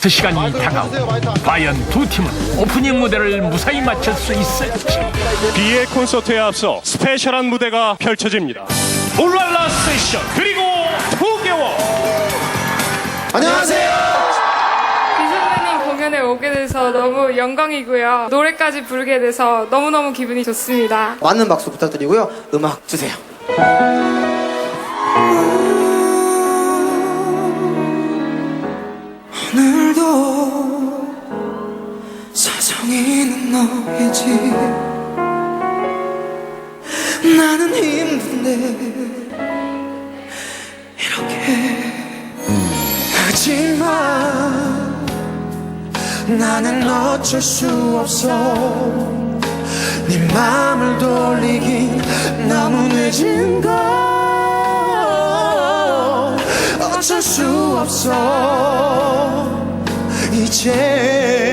그 시간이 다가오고 과연 두 팀은 오프닝 무대를 무사히 마칠 수 있을지 비의 콘서트에 앞서 스페셜한 무대가 펼쳐집니다. 울랄라 세션 그리고 2개월 안녕하세요. 비 선배님 공연에 오게 돼서 너무 영광이고요. 노래까지 부르게 돼서 너무너무 기분이 좋습니다. 많은 박수 부탁드리고요. 음악 주세요. 너의 집. 나는 힘든데 이렇게 하지만 나는 어쩔 수 없어. 네 맘을 돌리긴 너무 늦은 걸. 어쩔 수 없어. 이제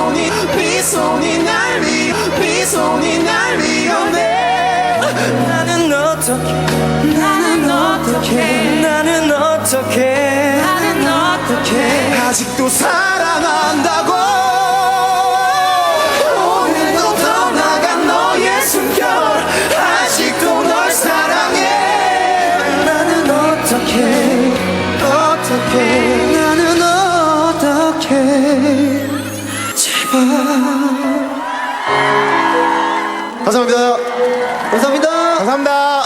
비손이 비손이 날 위, 비손이 날 위험해. 나는 어떻게 나는 어떻게 나는 어떻게 나는 어떻게 아직도 사 감사합니다. 감사합니다. 감사합니다.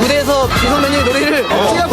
무대에서 비 선배님 노래를 시작